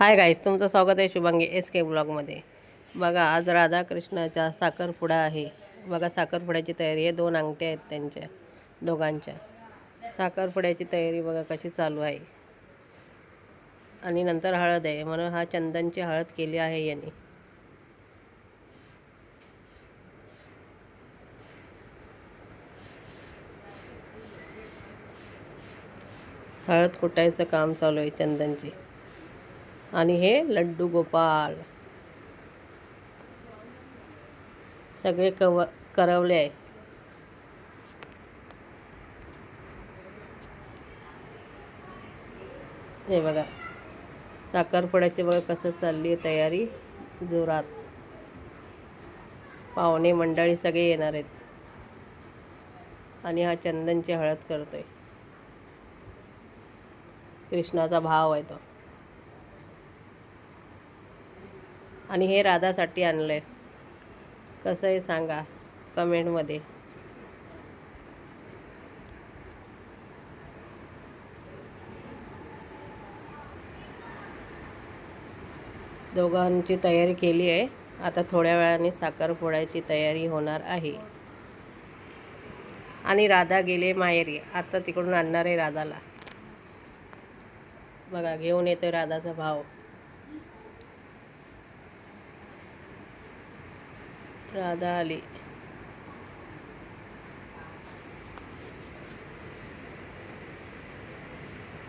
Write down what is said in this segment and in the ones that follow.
Hi guys तुमचं स्वागत आहे शुभांगी एस के ब्लॉगमध्ये बघा आज राधाकृष्णाचा साखरपुडा आहे. बघा साखरपुड्याची तयारी आहे. दोन अंगठ्या आहेत त्यांच्या दोघांच्या. साखरपुड्याची तयारी बघा कशी चालू आहे. आणि नंतर हळद आहे. म्हणून हा चंदनची हळद केली आहे यांनी. हळद कुटायचं काम चालू आहे चंदनची. आणि हे लड्डू गोपाल सगळे कव करवले आहे हे बघा साखरपुड्याची बघा कसं चालली आहे तयारी जोरात. पाहुणे मंडळी सगळे येणार आहेत. आणि हा चंदनची हळद करतोय. कृष्णाचा भाव आहे तो. आणि हे राधासाठी आणलं आहे कसं आहे सांगा कमेंटमध्ये. दोघांची तयारी केली आहे. आता थोड्या वेळाने साखरपुड्याची तयारी होणार आहे. आणि राधा गेले माहेरी. आता तिकडून आणणार आहे राधाला. बघा घेऊन येतो राधाचा भाव. राधा आली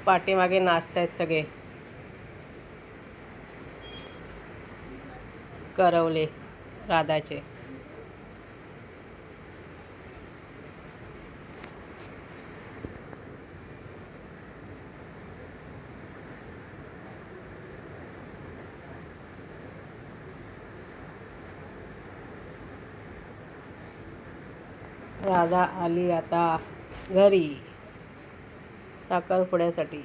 पाठीमागे आहेत सगळे करवले राधाचे राधा आली आता घरी. साखरपुड्यासाठी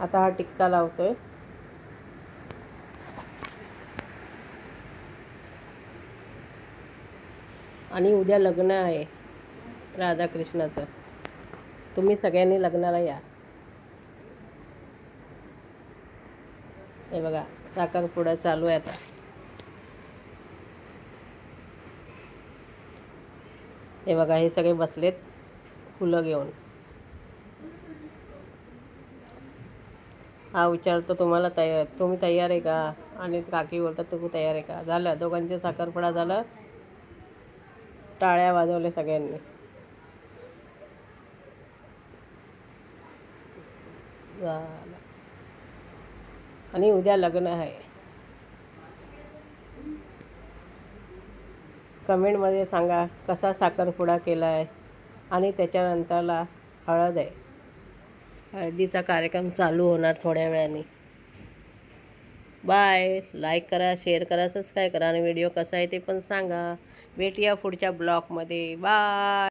आता हा टिक्का लावतोय. आणि उद्या लग्न आहे राधाकृष्णाचं. तुम्ही सगळ्यांनी लग्नाला या. हे बघा साखरपुडा चालू आहे आता. हे बघा हे सगळे बसलेत फुलं घेऊन. हा विचारतो तुम्हाला तयार तुम्ही तयार आहे का? आणि काकी बोलतात तू तयार आहे का? झालं दोघांचे साखरपुडा झालं. टाळ्या वाजवल्या सगळ्यांनी. झालं. आणि उद्या लग्न आहे. कमेंटमध्ये सांगा कसा साखरपुडा केला आहे आणि त्याच्यानंतरला हळद आहे. हळदीचा कार्यक्रम चालू होणार थोड्या वेळाने. बाय. लाईक करा शेअर करा सबस्क्राईब करा आणि व्हिडिओ कसा आहे ते पण सांगा. भेटूया पुढच्या ब्लॉगमध्ये. बाय.